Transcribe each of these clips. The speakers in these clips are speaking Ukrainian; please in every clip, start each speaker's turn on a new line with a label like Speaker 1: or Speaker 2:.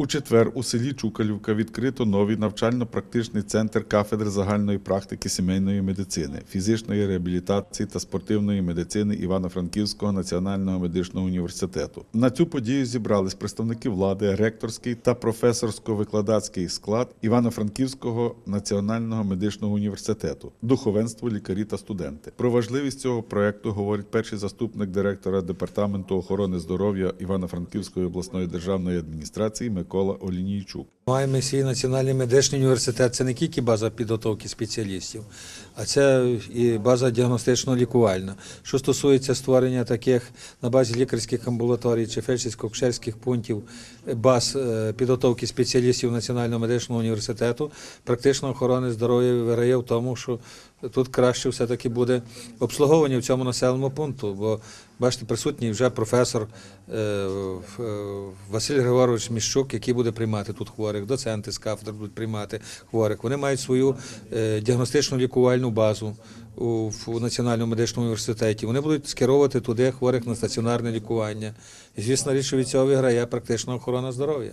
Speaker 1: У четвер у селі Чукалівка відкрито новий навчально-практичний центр кафедри загальної практики сімейної медицини, фізичної реабілітації та спортивної медицини Івано-Франківського національного медичного університету. На цю подію зібрались представники влади, ректорський та професорсько-викладацький склад Івано-Франківського національного медичного університету, духовенство, лікарі та студенти. Про важливість цього проекту говорить перший заступник директора департаменту охорони здоров'я Івано-Франківської обласної державної адміністрації Микола Олінійчук.
Speaker 2: Маємо свій національний медичний університет. Це не тільки база підготовки спеціалістів, а це і база діагностично-лікувальна. Що стосується створення таких на базі лікарських амбулаторій чи фельдшерсько-кушерських пунктів баз е, підготовки спеціалістів Національного медичного університету, практично охорони здоров'я виграє в тому, що тут краще все-таки буде обслуговування в цьому населеному пункту. Бо бачите, присутній вже професор е, е, Василь Григорович Міщук, який буде приймати тут хворих, доценти з кафедр будуть приймати хворих. Вони мають свою е, діагностичну лікувальну базу в Національному медичному університеті. Вони будуть скеровувати туди хворих на стаціонарне лікування. І звісно, річ, від цього виграє практична охорона здоров'я.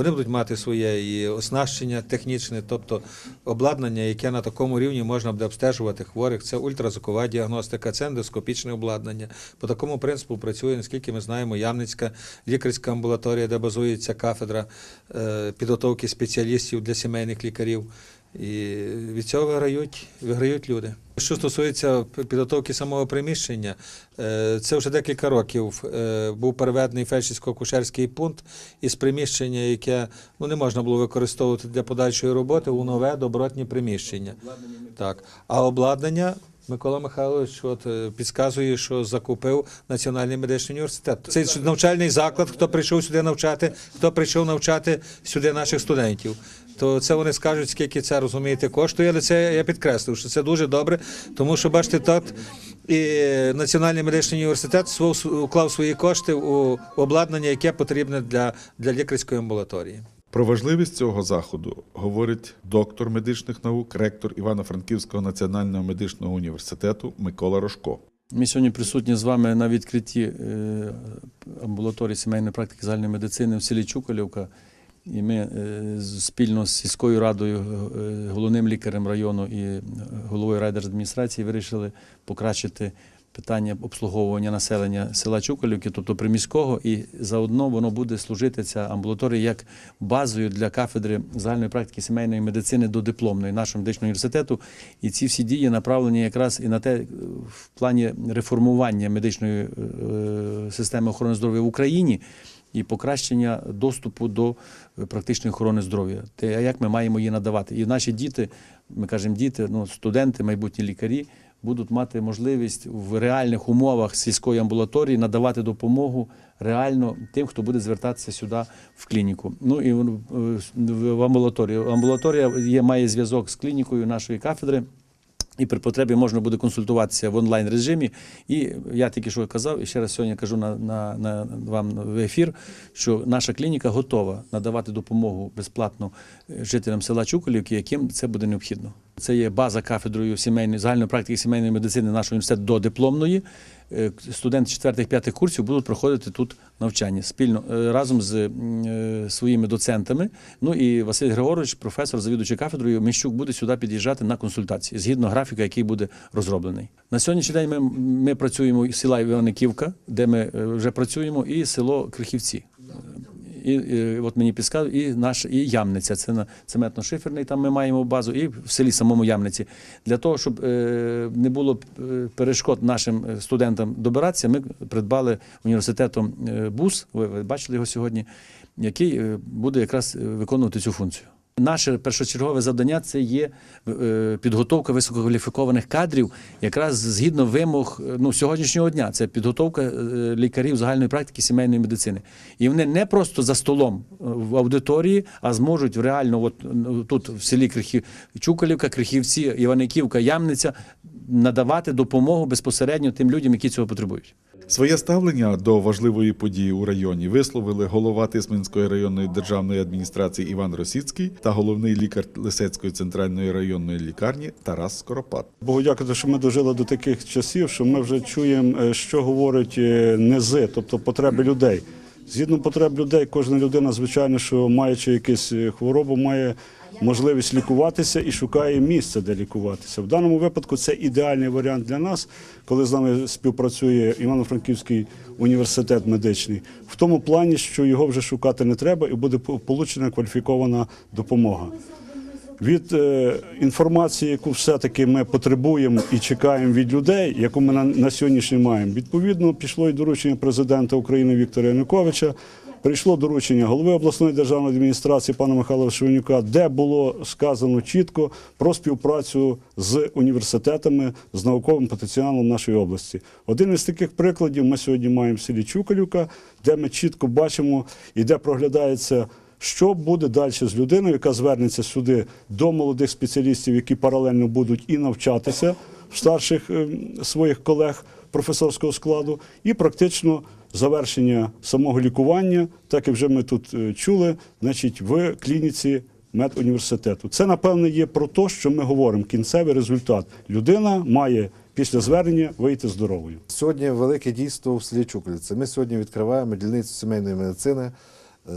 Speaker 2: Вони будуть мати своє і оснащення технічне, тобто обладнання, яке на такому рівні можна буде обстежувати хворих. Це ультразвукова діагностика, це ендоскопічне обладнання. По такому принципу працює, наскільки ми знаємо, Ямницька лікарська амбулаторія, де базується кафедра е, підготовки спеціалістів для сімейних лікарів. І від цього виграють, виграють люди. Що стосується підготовки самого приміщення, е, це вже декілька років е, був переведений фельдшерсько-кушерський пункт із приміщення, яке ну, не можна було використовувати для подальшої роботи, у нове добротні приміщення. Так. А обладнання Микола Михайлович от, е, підказує, що закупив Національний медичний університет. Це навчальний заклад, хто прийшов сюди навчати, хто прийшов навчати сюди наших студентів. То це вони скажуть, скільки це розумієте, коштує, але це я підкреслив, що це дуже добре, тому що бачите, тут і Національний медичний університет свого- уклав свої кошти у обладнання, яке потрібне для, для лікарської амбулаторії.
Speaker 1: Про важливість цього заходу говорить доктор медичних наук, ректор Івано-Франківського національного медичного університету Микола Рожко.
Speaker 3: Ми сьогодні присутні з вами на відкритті е, амбулаторії сімейної практики загальної медицини в селі Чукалівка. І ми е, спільно з сільською радою, е, головним лікарем району і е, головою райдержадміністрації вирішили покращити питання обслуговування населення села Чукалівки, тобто приміського, і заодно воно буде служити ця амбулаторія як базою для кафедри загальної практики сімейної медицини до дипломної нашого медичного університету. І ці всі дії направлені якраз і на те, в плані реформування медичної системи охорони здоров'я в Україні. І покращення доступу до е, практичної охорони здоров'я. Те, як ми маємо її надавати? І наші діти, ми кажемо діти, ну студенти, майбутні лікарі, будуть мати можливість в реальних умовах сільської амбулаторії надавати допомогу реально тим, хто буде звертатися сюди в клініку. Ну і в- в амбулаторію. Амбулаторія є, має зв'язок з клінікою нашої кафедри. І при потребі можна буде консультуватися в онлайн режимі. І я тільки що казав, і ще раз сьогодні кажу на, на, на вам в ефір, що наша клініка готова надавати допомогу безплатно е, жителям села Чуколівки, яким це буде необхідно. Це є база кафедрою сімейної загальної практики сімейної медицини нашого університету до дипломної. Е, Студенти 4-5 курсів будуть проходити тут навчання спільно е, разом з е, своїми доцентами. Ну і Василь Григорович, професор, завідуючий кафедрою, Міщук буде сюди під'їжджати на консультації згідно графіка, який буде розроблений. На сьогоднішній день ми, ми працюємо із села Іваниківка, де ми вже працюємо, і село Крихівці. І, і от мені піскав, і наш і Ямниця. Це на цементно-шиферний. Там ми маємо базу, і в селі самому Ямниці. Для того, щоб е, не було е, перешкод нашим е, студентам добиратися, ми придбали університетом е, бус. Ви, бачили його сьогодні, який буде якраз виконувати цю функцію. Наше першочергове завдання це є е, підготовка висококваліфікованих кадрів, якраз згідно вимог е, ну, сьогоднішнього дня. Це підготовка е, лікарів загальної практики сімейної медицини. І вони не просто за столом в аудиторії, а зможуть реально, от тут в селі Крихів, Чукалівка, Крихівці, Іваниківка, Ямниця надавати допомогу безпосередньо тим людям, які цього потребують.
Speaker 1: Своє ставлення до важливої події у районі висловили голова Тисменської районної державної адміністрації Іван Росіцький та головний лікар Лисецької центральної районної лікарні Тарас Скоропад.
Speaker 4: Богу дякувати, що ми дожили до таких часів, що ми вже чуємо, е, що говорять е, низи, тобто потреби людей. Згідно потреб людей, кожна людина, звичайно, що маючи якусь е, хворобу, має можливість лікуватися і шукає місце, де лікуватися. В даному випадку це ідеальний варіант для нас, коли з нами співпрацює Івано-Франківський університет медичний, в тому плані, що його вже шукати не треба, і буде получена кваліфікована допомога. Від е, інформації, яку все-таки ми потребуємо і чекаємо від людей, яку ми на, на сьогоднішній маємо, відповідно пішло і доручення президента України Віктора Януковича. Прийшло доручення голови обласної державної адміністрації пана Михайла Шевенюка, де було сказано чітко про співпрацю з університетами з науковим потенціалом нашої області. Один із таких прикладів ми сьогодні маємо в селі Чукалівка, де ми чітко бачимо і де проглядається що буде далі з людиною, яка звернеться сюди до молодих спеціалістів, які паралельно будуть і навчатися в старших ем, своїх колег професорського складу, і практично завершення самого лікування, так як вже ми тут е, чули, значить, в клініці медуніверситету. Це, напевне, є про те, що ми говоримо. Кінцевий результат. Людина має після звернення вийти здоровою.
Speaker 5: Сьогодні велике дійство в селі. Ми сьогодні відкриваємо дільницю сімейної медицини,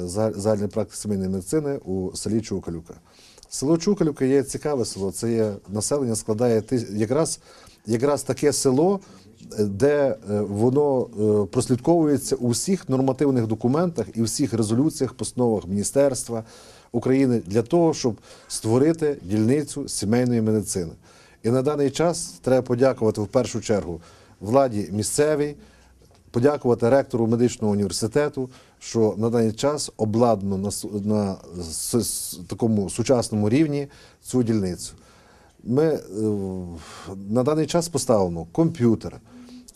Speaker 5: загальної практики сімейної медицини у селі Чуколівка. Село Чуколівка є цікаве село. Це є населення складає якраз, якраз таке село, е, де е, воно е, прослідковується у всіх нормативних документах і всіх резолюціях, постановах Міністерства України для того, щоб створити дільницю сімейної медицини. І на даний час треба подякувати в першу чергу владі місцевій, подякувати ректору медичного університету, що на даний час обладнано на, на такому сучасному рівні цю дільницю. Ми е, на даний час поставимо комп'ютер,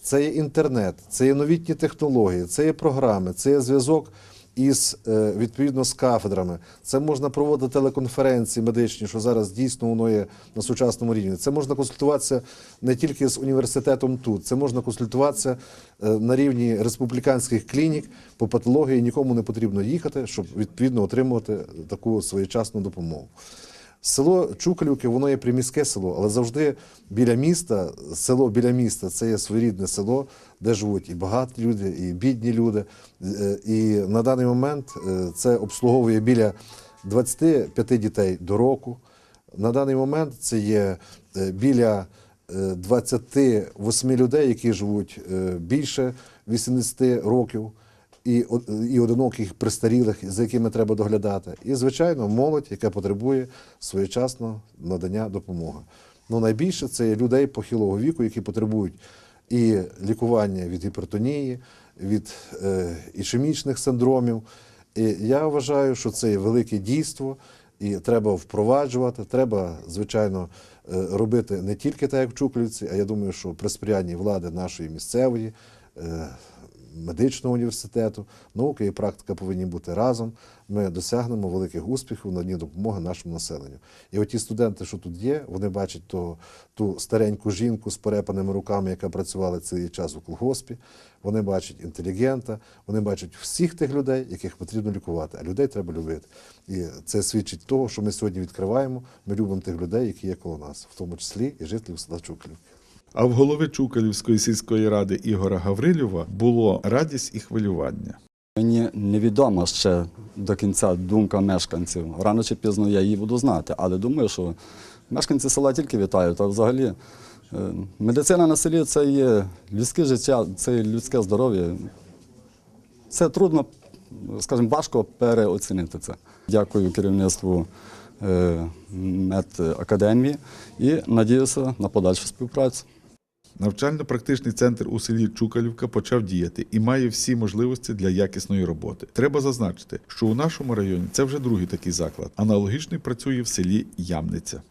Speaker 5: це є інтернет, це є новітні технології, це є програми, це є зв'язок із е, відповідно з кафедрами. Це можна проводити телеконференції медичні, що зараз дійсно воно є на сучасному рівні. Це можна консультуватися не тільки з університетом тут, це можна консультуватися е, на рівні республіканських клінік по патології. Нікому не потрібно їхати, щоб відповідно отримувати таку своєчасну допомогу. Село Чукалівки, воно є приміське село, але завжди біля міста, село біля міста це є своєрідне село, де живуть і багаті люди, і бідні люди. Е, І на даний момент е, це обслуговує біля 25 дітей до року. На даний момент це є е, біля е, 28 людей, які живуть більше 80 років і, і одиноких престарілих, за якими треба доглядати. І, звичайно, молодь, яка потребує своєчасно надання допомоги. Ну, найбільше це людей похилого віку, які потребують і лікування від гіпертонії, від е, ішемічних синдромів. І я вважаю, що це є велике дійство, і треба впроваджувати. Треба, звичайно, е, робити не тільки так, як в Чуклівці, а я думаю, що при сприянні влади нашої місцевої. е, медичного університету, наука і практика повинні бути разом. Ми досягнемо великих успіхів на дні допомоги нашому населенню. І оті студенти, що тут є, вони бачать ту, ту стареньку жінку з перепаними руками, яка працювала цей час у колгоспі. Вони бачать інтелігента, вони бачать всіх тих людей, яких потрібно лікувати. А людей треба любити. І це свідчить того, що ми сьогодні відкриваємо. Ми любимо тих людей, які є коло нас, в тому числі і жителів села Чуклівки.
Speaker 1: А в голови Чукалівської сільської ради Ігора Гаврилєва було радість і хвилювання.
Speaker 6: Мені невідома ще до кінця думка мешканців. Рано чи пізно я її буду знати, але думаю, що мешканці села тільки вітають. А взагалі е, медицина на селі це є людське життя, це є людське здоров'я. Це трудно, скажімо, важко переоцінити це. Дякую керівництву е, медакадемії і надіюся на подальшу співпрацю.
Speaker 1: Навчально-практичний центр у селі Чукалівка почав діяти і має всі можливості для якісної роботи. Треба зазначити, що у нашому районі це вже другий такий заклад. Аналогічний працює в селі Ямниця.